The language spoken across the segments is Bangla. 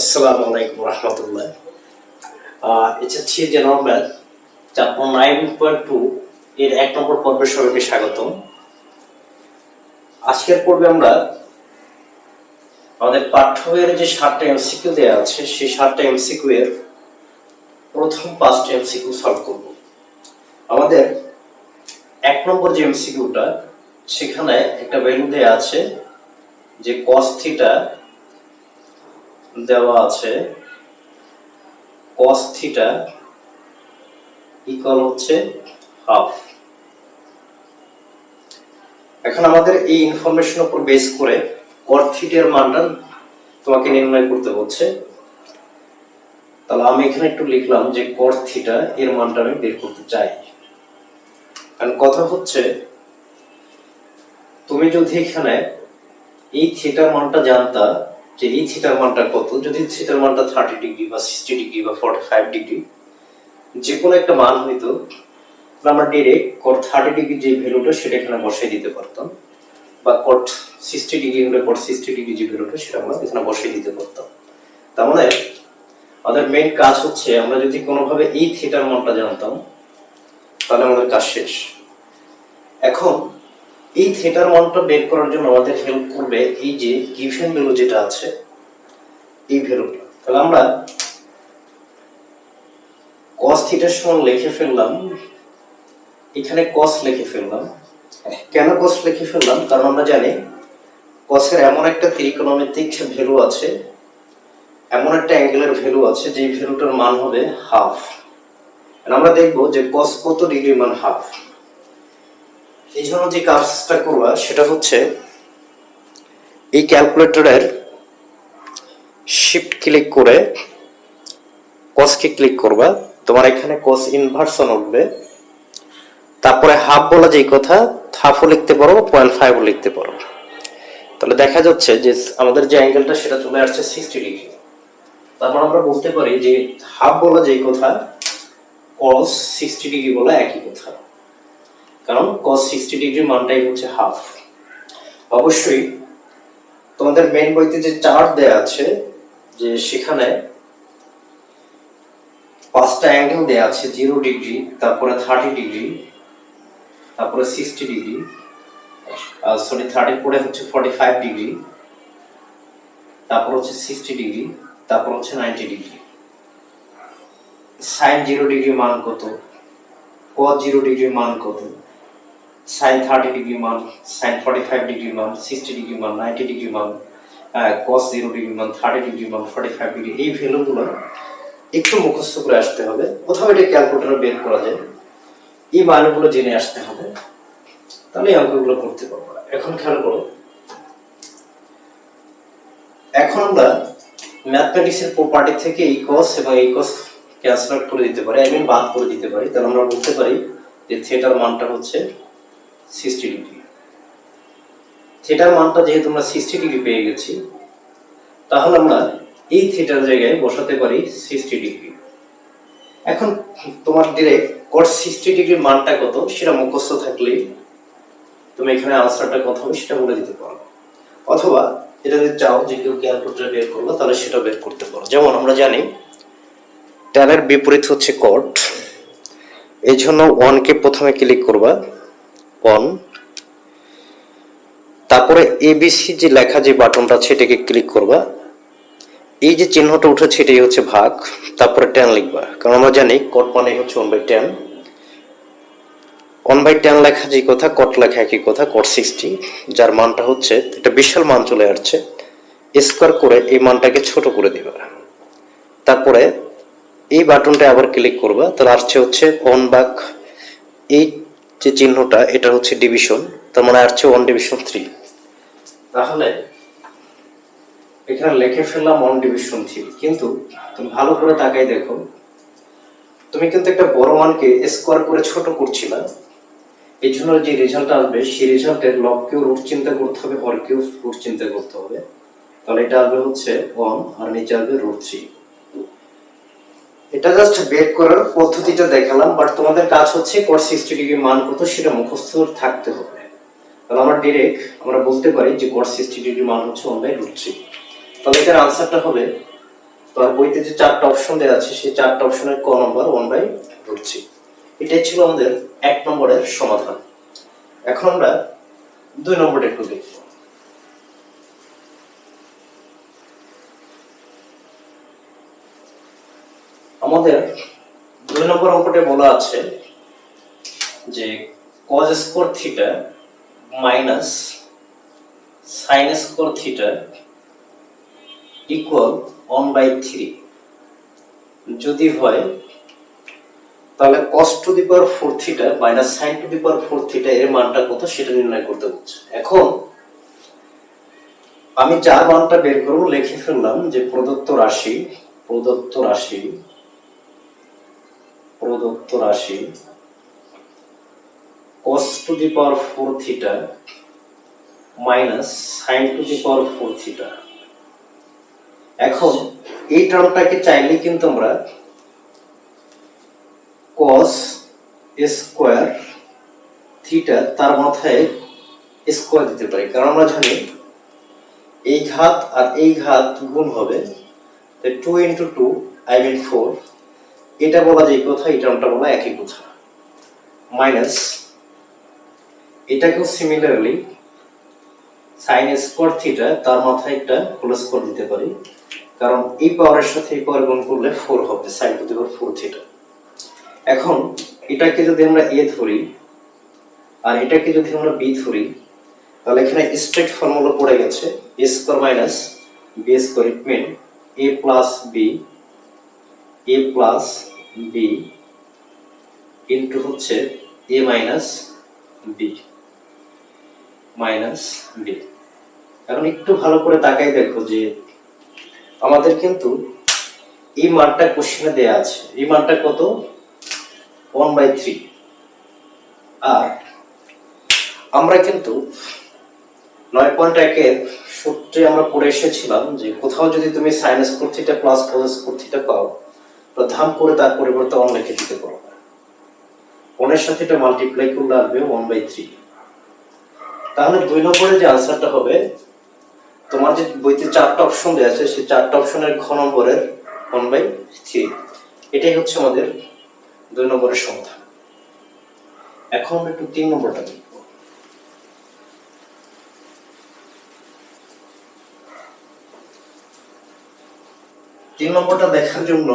আসসালামু আলাইকুম রহমতুল্লাহ। এটা হচ্ছে general math chapter nine point two এর এক নম্বর পর্বে সবাইকে স্বাগতম। আজকের পর্বে আমরা আমাদের পাঠ্য যে সাতটা এমসিকিউ দেওয়া আছে, সেই সাতটা এমসিকিউ এর প্রথম পাঁচটা এমসিকিউ সলভ করব। আমাদের এক নম্বর যে এমসিকিউটা সেখানে একটা ভ্যালু দেওয়া আছে যে cos থিটা দেওয়া আছে, cos থিটা ইকুয়াল হচ্ছে হাফ এখন আমাদের এই ইনফরমেশন উপর বেস করে cot থিটার মানটা তোমাকে নির্ণয় করতে হচ্ছে। তাহলে আমি এখানে একটু লিখলাম যে cot থিটা এর মানটা আমি বের করতে চাই। কারণ কথা হচ্ছে, তুমি যদি এখানে এই থিটার মানটা জানতা যে এই থিটার মানটা কত? যদি থিটার মানটা থার্টি ডিগ্রি বা সিক্সটি ডিগ্রি বা ফর্টি ফাইভ ডিগ্রি যে কোনো একটা মান হইতো আমরা ডিরেক্ট কট থার্টি ডিগ্রি যে ভ্যালুটা সেটা এখানে বসাই দিতে পারতাম। বা কট সিক্সটি ডিগ্রি হলে কট সিক্সটি ডিগ্রি যে ভ্যালুটা সেটা আমরা এখানে বসাই দিতে পারতাম। তার মানে আমাদের মেন কাজ হচ্ছে আমরা যদি কোনোভাবে এই থিটার মানটা জানতাম, তাহলে আমাদের কাজ শেষ। এই থিটার মানটা বের করার জন্য আমাদের হেল্প করবে এই যে গিভেন ভ্যালু যেটা আছে, এই ভ্যালুটা তাহলে আমরা cos থিটার সমান লিখে ফেললাম। এখানে cos লিখে ফেললাম। কেন cos লিখে ফেললাম? কারণ আমরা জানি cos এর এমন একটা ত্রিকোণমিতিক ভ্যালু আছে, এমন একটা অ্যাঙ্গেলের ভ্যালু আছে যে ভ্যালুটার মান হবে হাফ আমরা দেখব যে cos কত ডিগ্রি মান হাফ এই জন্য যে কাজটা করবা, সেটা হচ্ছে এই ক্যালকুলেটরের শিফট ক্লিক করে কসকে ক্লিক করবা। তোমার এখানে কস ইনভার্সন উঠবে। তারপরে হাফ বলা যেই কথা হাফও লিখতে পারো পয়েন্ট ফাইভও লিখতে পারো। তাহলে দেখা যাচ্ছে যে আমাদের যে অ্যাঙ্গেলটা সেটা চলে আসছে সিক্সটি ডিগ্রি তারপর আমরা বলতে পারি যে হাফ বলা যেই কথা কস সিক্সটি ডিগ্রি বলা একই কথা। কারণ cos সিক্সটি ডিগ্রি মানটাই হচ্ছে হাফ অবশ্যই তোমাদের মেন বইতে যে চার্ট দেয়া আছে, যে সেখানে পাঁচটা অ্যাঙ্গেল দেয়া আছে জিরো ডিগ্রি তারপরে থার্টি ডিগ্রি তারপরে সিক্সটি ডিগ্রি সরি থার্টির পরে হচ্ছে ফর্টি ফাইভ ডিগ্রি তারপর হচ্ছে সিক্সটি ডিগ্রি তারপর হচ্ছে ninety degree sine zero degree মান কত? cos জিরো ডিগ্রি মান কত? সাইন থার্টি ডিগ্রি মান, সাইন ফর্টি ফাইভ ডিগ্রি মান, সিক্সটি ডিগ্রি মান, নাইনটি ডিগ্রি মান কস জিরো ডিগ্রি মান, থার্টি ডিগ্রি মান ফর্টি ফাইভ ডিগ্রি, এই ভ্যালুগুলো একটু মুখস্থ করে আসতে হবে। কোথাও এটা ক্যালকুলেটারে বের করা যায়। এই মানগুলো জেনে আসতে হবে। তাহলে এই অঙ্কগুলো করতে পারব। এখন খেয়াল করো। এখন আমরা ম্যাথমেটিক্সের প্রপার্টি থেকে এই কস এবং এই কস ক্যান্সেল করে দিতে পারি আই মিন বাদ করে দিতে পারি। তাহলে আমরা বলতে পারি যে থিয়েটার মানটা হচ্ছে সিক্সটি ডিগ্রি থিয়েটার মানটা যেহেতু আমরা সিক্সটি ডিগ্রি পেয়ে গেছি, তাহলে আমরা এই থিয়েটার জায়গায় বসাতে পারি সিক্সটি ডিগ্রি এখন তোমার ডিরেক্ট কট সিক্সটি ডিগ্রির মানটা কত, সেটা মুখস্থ থাকলে তুমি এখানে আনসারটা কত হবে, সেটা বলে দিতে পারো। অথবা এটা যদি চাও যে কেউ ক্যালকুলেটার বের করব তাহলে সেটা বের করতে পারো। যেমন আমরা জানি ট্যানের বিপরীত হচ্ছে কট এই জন্য ওয়ানকে প্রথমে ক্লিক করবা। অন তারপরে এবিসি যে লেখা যে বাটনটা এটাকে ক্লিক করবা। এই যে চিহ্নটা উঠেছে, এটাই হচ্ছে ভাগ। তারপরে টেন লিখবা। কারণ আমরা জানি কট মানে হচ্ছে one by ten one by ten লেখা যে কথা কট লেখা একই কথা কট সিক্সটি যার মানটা হচ্ছে এটা বিশাল মান চলে আসছে। স্কোয়ার করে এই মানটাকে ছোট করে দিবা। তারপরে এই বাটনটা আবার ক্লিক করবা। তাহলে আসছে হচ্ছে ওয়ান বাক এই যে চিহ্নটা, এটা হচ্ছে ডিভিশন তার মানে আসছে ওয়ান ডিভিশন থ্রি তাহলে এখানে লিখে ফেললাম ওয়ান ডিভিশন থ্রি কিন্তু তুমি ভালো করে তাকাই দেখো। তুমি কিন্তু একটা বড় মানকে স্কোয়ার করে ছোট করছিলা। এই জন্য যে রেজাল্ট আসবে, সেই রেজাল্টের লবকেও রুট চিন্তা করতে হবে, হরকেও রুট চিন্তা করতে হবে। তাহলে এটা আসবে হচ্ছে ওয়ান আর নিচে আসবে রুট থ্রি এটা জাস্ট বের করার পদ্ধতিটা দেখালাম বাট তোমাদের কাজ হচ্ছে cos 60 ডিগ্রি মান কত, সেটা মুখস্থ থাকতে হবে। তাহলে আমরা ডিরেক্ট আমরা বলতে পারি যে cos 60 ডিগ্রি মান হচ্ছে 1 বাই রুট থ্রি তাহলে এটার আনসারটা হবে, তোমার বইতে যে চারটা অপশন দেওয়া আছে, সেই চারটা অপশনের ক নম্বর ওয়ান বাই রুট থ্রি এটাই ছিল আমাদের এক নম্বরের সমাধান। এখন আমরা দুই নম্বরটা একটু দেখব। আমাদের দুই নম্বর অঙ্কটে বলা আছে যে cos square theta minus sine square theta equal one by three যদি হয়, তাহলে cos to the power four theta minus sine to the power four theta এর মানটা কত সেটা নির্ণয় করতে হচ্ছে। এখন আমি যার মানটা বের করব, লিখে ফেললাম যে প্রদত্ত রাশি প্রদত্ত রাশি প্রদত্ত রাশি cos to the power four theta minus sine to the power four theta এখন এই টার্মটাকে চাইলে কিন্তু আমরা cos স্কোয়ার থিটা তার মাথায় স্কোয়ার দিতে পারি। কারণ আমরা জানি এই ঘাত আর এই ঘাত গুণ হবে two into two I mean four এটা বলা যে কথা এই টার্মটা বলা একই কথা মাইনাস, এটাকেও সিমিলারলি সাইন স্কোয়ার থিটা তার মাথায় একটা হোল স্কোয়ার দিতে পারি। কারণ এই পাওয়ারের সাথে এই পাওয়ার গুণ করলে ফোর হবে sine to the power four theta এখন, এটাকে যদি আমরা এ ধরি, আর এটাকে যদি আমরা বি ধরি, তাহলে এখানে স্ট্রেট ফর্মুলা পড়ে গেছে A square minus B square it mean A plus B A plus B into হচ্ছে A minus B minus B এখন একটু ভালো করে তাকাই দেখো যে আমাদের কিন্তু এই মানটা কোশ্চেনে দেয়া আছে। এই মানটা কত? ওয়ান বাই থ্রি আর আমরা কিন্তু নয় পয়েন্ট একের সূত্রে আমরা পড়ে এসেছিলাম যে কোথাও যদি তুমি sine square theta plus cos square theta পাও ধাম করে তার পরিবর্তে অন লিখে দিতে পারো ওনের সাথে এটা মাল্টিপ্লাই করলে আসবে ওয়ান বাই থ্রি তাহলে দুই নম্বরে যে আনসারটা হবে, তোমার যে বইতে চারটা অপশন দেওয়া আছে, সেই চারটা অপশনের ঘ নম্বরের ওয়ান বাই থ্রি এটাই হচ্ছে আমাদের দুই নম্বরের সমাধান। এখন একটু তিন নম্বরটা দেখব। তিন নম্বরটা দেখার জন্য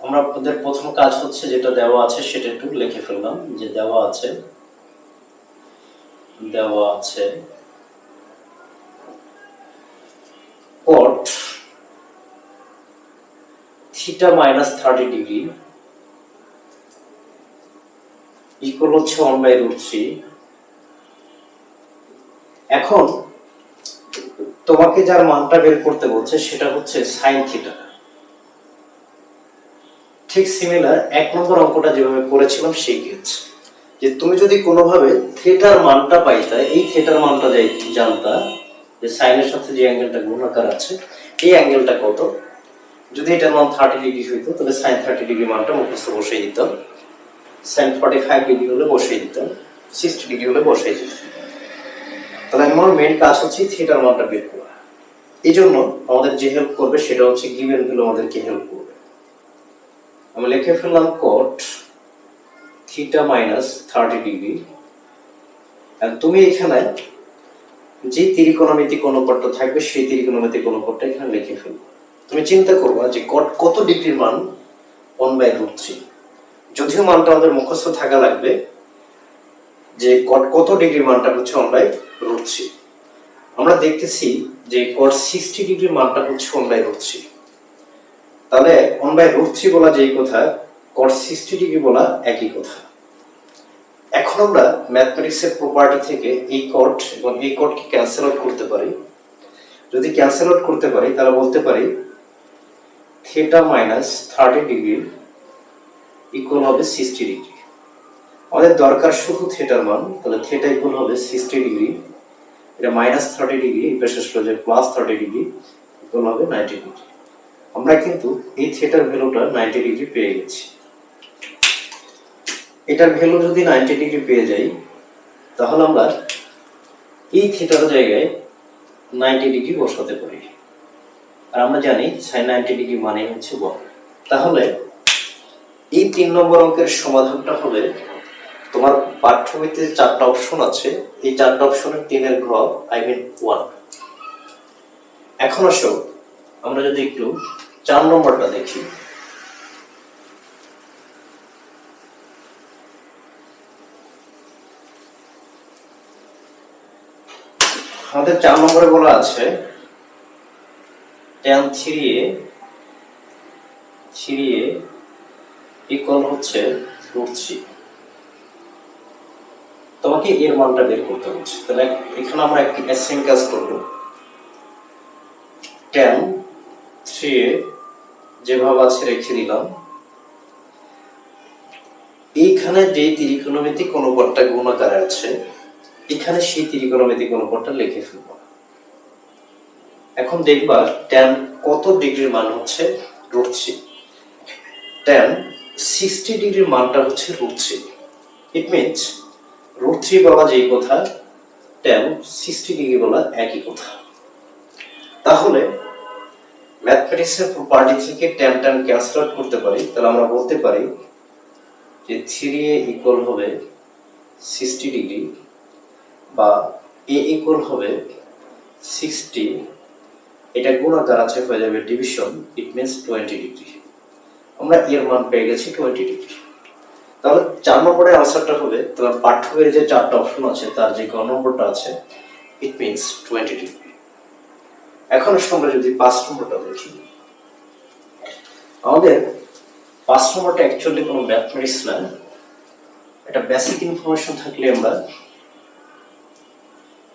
আমরা আমাদের প্রথম কাজ হচ্ছে যেটা দেওয়া আছে সেটা একটু লিখে ফেললাম, যে দেওয়া আছে দেওয়া আছে cot theta minus thirty degree equal হচ্ছে ওয়ান বাই রুট থ্রি এখন তোমাকে যার মানটা বের করতে বলছে সেটা হচ্ছে সাইন থিটা ঠিক সিমিলার এক নম্বর অঙ্কটা যেভাবে করেছিলাম সেই কেস যে তুমি যদি কোনোভাবে থিয়েটার মানটা পাইতা, এই থিয়েটার মানটা যাই জানতা, যে সাইনের সাথে যে অ্যাঙ্গেলটা গুণাকার আছে, এই অ্যাঙ্গেলটা কত? যদি এটার মান থার্টি ডিগ্রি হইতো, তাহলে সাইন থার্টি ডিগ্রি মানটা মুখস্থ বসিয়ে দিতাম। সাইন ফর্টি ফাইভ ডিগ্রি হলে বসিয়ে দিতাম সিক্সটি ডিগ্রি হলে বসিয়ে দিতাম। তাহলে আমার মেন কাজ হচ্ছে থিয়েটার মানটা বের করা। এই জন্য আমাদের যে হেল্প করবে সেটা হচ্ছে গিভেনগুলো আমাদেরকে হেল্প করবে। আমি লিখে ফেললাম cot theta minus thirty degree তুমি এখানে যে ত্রিকোণমিতিক অনুপাতটা থাকবে, সেই ত্রিকোণমিতিক অনুপাতটা এখানে লিখে ফেলব তুমি চিন্তা করবা যে কট কত ডিগ্রির মান ওয়ান বাই রুট থ্রি যদিও মানটা আমাদের মুখস্থ থাকা লাগবে যে কট কত ডিগ্রি মানটা হচ্ছে ওয়ান বাই রুট থ্রি আমরা দেখতেছি যে কট সিক্সটি ডিগ্রি মানটা হচ্ছে ওয়ান বাই রুট থ্রি তাহলে ওয়ান বাই বলা যেই কথা কট সিক্সটি ডিগ্রি বলা একই কথা। এখন আমরা ম্যাথমেটিক্সের প্রপার্টি থেকে এই কট এবং এই কটকে ক্যান্সেল আউট করতে পারি। যদি ক্যান্সেল আউট করতে পারি, তাহলে বলতে পারি theta minus thirty degree equal হবে সিক্সটি ডিগ্রি আমাদের দরকার শুধু থিটার মান, তাহলে থিটা ইকুয়াল হবে সিক্সটি ডিগ্রি এটা মাইনাস থার্টি ডিগ্রি এই পাশে প্লাস থার্টি ডিগ্রি ইকুয়াল হবে নাইনটি ডিগ্রি আমরা কিন্তু এই থিয়েটার ভ্যালুটা নাইনটি ডিগ্রি পেয়ে গেছি। এটার ভ্যালু যদি নাইনটি ডিগ্রি পেয়ে যাই, তাহলে আমরা এই থিটার জায়গায় নাইনটি ডিগ্রি বসাতে পারি। আর আমরা জানি সাইন নাইনটি ডিগ্রি মানে হচ্ছে ওয়ান তাহলে এই তিন নম্বর অঙ্কের সমাধানটা হবে তোমার পাঠ্য বইতে চারটা অপশন আছে। এই চারটা অপশনের তিনের ঘ আই মিন ওয়ান এখন আসো, আমরা যদি একটু চার নম্বরটা দেখি। আমাদের চার নম্বরে বলা আছে ট্যান থ্রি এ ইকুয়াল হচ্ছে রুট তোমাকে এর মানটা বের করতে হচ্ছে তাহলে এখানে আমরা একটি সেম কাজ করব। ট্যান থ্রি যেভাবে আছে রেখে দিলাম। এইখানে যে ত্রিকোণমিতিক অনুপাতটা গুণাকারে আছে, এখানে সেই ত্রিকোণমিতিক অনুপাতটা লিখে ফেলব। এখন দেখবা ট্যান কত ডিগ্রির মান হচ্ছে রুট থ্রি ট্যান সিক্সটি ডিগ্রির মানটা হচ্ছে root three it means root three বলা যেই কথা ট্যান সিক্সটি ডিগ্রি বলা একই কথা। তাহলে ম্যাথমেটিক্সের প্রপার্টি থেকে ট্যান ট্যান ক্যান্সেল আউট করতে পারি, তাহলে আমরা বলতে পারি যে থ্রি এ ইকুয়াল হবে সিক্সটি ডিগ্রি বা এ ইকুয়াল হবে সিক্সটি এটা গুণাকার আছে হয়ে যাবে division it means twenty degree আমরা এর মান পেয়ে গেছি টোয়েন্টি ডিগ্রি তাহলে চার নম্বরের আনসারটা হবে তোমার পাঠ্য বইয়ের যে চারটা অপশন আছে, তার যে গ নম্বরটা আছে ইট মিনস টোয়েন্টি ডিগ্রি এখন আমরা যদি পাঁচ নম্বরটা দেখি আমাদের পাঁচ নম্বরটা অ্যাকচুয়ালি কোনো ম্যাথমেটিক্স না এটা বেসিক ইনফরমেশন থাকলে আমরা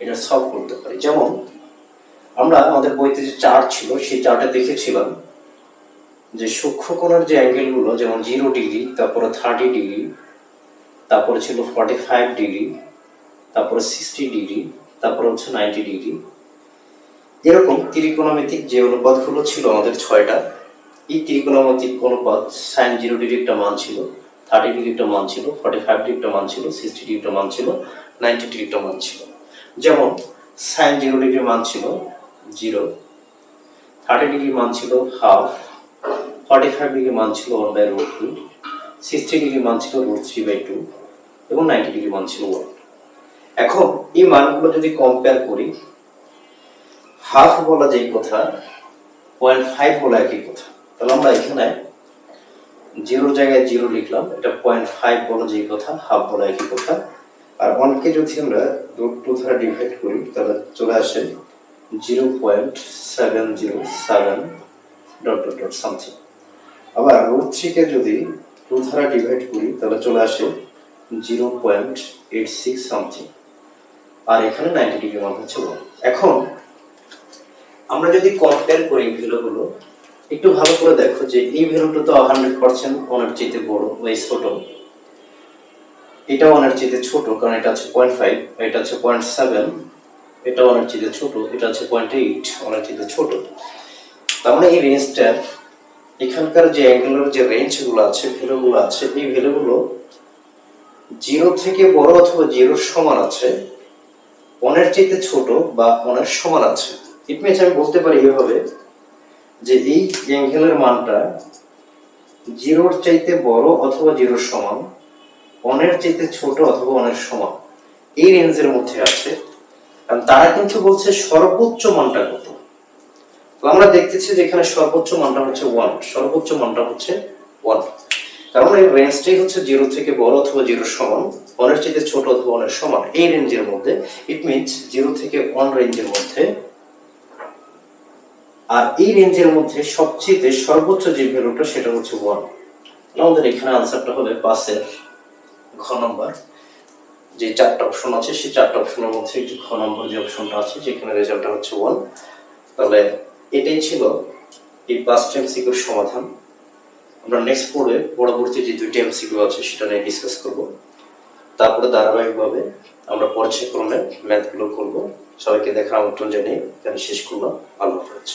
এটা সলভ করতে পারি। যেমন, আমরা আমাদের বইতে যে চার্ট ছিল, সেই চার্টে দেখেছিলাম যে সূক্ষ্মকোণের যে অ্যাঙ্গেলগুলো যেমন জিরো ডিগ্রি তারপরে থার্টি ডিগ্রি তারপরে ছিল ফর্টি ফাইভ ডিগ্রি তারপরে সিক্সটি ডিগ্রি তারপরে হচ্ছে নাইনটি ডিগ্রি এরকম ত্রিকোণমিতিক যে অনুপাতগুলো ছিল আমাদের ছয়টা, এই ত্রিকোণমিতিক অনুপাত সাইন জিরো ডিগ্রি একটা মান ছিল থার্টি ডিগ্রি একটা মান ছিল ফর্টি ফাইভ ডিগ্রি একটা মান ছিল সিক্সটি ডিগ্রি একটা মান ছিল নাইনটি ডিগ্রি একটা মান ছিল। যেমন সাইন জিরো ডিগ্রি মান ছিল জিরো থার্টি ডিগ্রি মান ছিল হাফ ফর্টি ফাইভ ডিগ্রি মান ছিল one by root two sixty degree মান ছিল রুট থ্রি বাই টু এবং নাইনটি ডিগ্রি মান ছিল ওয়ান এখন এই মানগুলো যদি কম্পেয়ার করি হাফ বলা যেই কথা পয়েন্ট ফাইভ বলা একই কথা। তাহলে আমরা এখানে জিরোর জায়গায় জিরো লিখলাম, এটা পয়েন্ট ফাইভ বলা যেই কথা হাফ বলা একই কথা। আর ওয়ানকে যদি আমরা টু দ্বারা ডিভাইড করি, তাহলে চলে আসে zero point seven zero seven dot dot dot something আবার রুট থ্রিকে যদি টু দ্বারা ডিভাইড করি, তাহলে চলে আসে zero point eight six something আর এখানে নাইনটি ডিগ্রি মান হচ্ছে। এখন আমরা যদি কম্পেয়ার করি ভ্যালুগুলো একটু ভালো করে দেখো যে এই ভ্যালুটা তো হান্ড্রেড পার্সেন্ট ওনার চেয়ে বড় ওই ছোট। এটা ওনার চেয়ে ছোট, কারণ এটা হচ্ছে পয়েন্ট ফাইভ এটা হচ্ছে পয়েন্ট সেভেন এটা ওনার চেয়ে ছোট, এটা হচ্ছে পয়েন্ট এইট ওনার চেয়ে ছোট। তার মানে এই রেঞ্জটা এখানকার যে অ্যাঙ্গুলার যে রেঞ্জগুলো আছে ভ্যালুগুলো আছে, এই ভ্যালুগুলো জিরো থেকে বড় অথবা জিরোর সমান আছে ওয়ানের চাইতে ছোট বা ওয়ানের সমান আছে। ইট মিনস আমি বলতে পারি এভাবে, যে এই অ্যাঙ্গেলের মানটা জিরোর চাইতে বড় অথবা জিরোর সমান অনের চাইতে ছোট অথবা ওয়ানের সমান, এই রেঞ্জের মধ্যে আছে। কারণ তারা কিন্তু বলছে সর্বোচ্চ মানটা কত। তো আমরা দেখতেছি যে এখানে সর্বোচ্চ মানটা হচ্ছে ওয়ান, সর্বোচ্চ মানটা হচ্ছে ওয়ান। কারণ এই রেঞ্জটাই হচ্ছে জিরো থেকে বড় অথবা জিরোর সমান, ওয়ানের চাইতে ছোট অথবা ওয়ানের সমান, এই রেঞ্জের মধ্যে। ইট মিনস জিরো থেকে ওয়ান রেঞ্জের মধ্যে আর এই রেঞ্জের মধ্যে সবচেয়ে সর্বোচ্চ যে ভ্যালুটা সেটা হচ্ছে ওয়ান আমাদের এখানে আনসারটা হবে পাসের ঘ নম্বর যে চারটা অপশন আছে, সেই চারটা অপশনের মধ্যে যে ঘ নম্বর যে অপশনটা আছে, যেখানে রেজাল্টটা হচ্ছে ওয়ান তাহলে এটাই ছিল এই পাঁচটা এমসিকিউর সমাধান। আমরা নেক্সট পড়ে পরবর্তী যে দুইটি এমসিকিউ আছে, সেটা নিয়ে ডিসকাস করব। তারপরে ধারাবাহিকভাবে আমরা পর্যায়ক্রমে ম্যাথগুলো করব। সবাইকে দেখার আমন্ত্রণ জানিয়ে এখানে শেষ করলাম। আল্লাহ হাফেজ।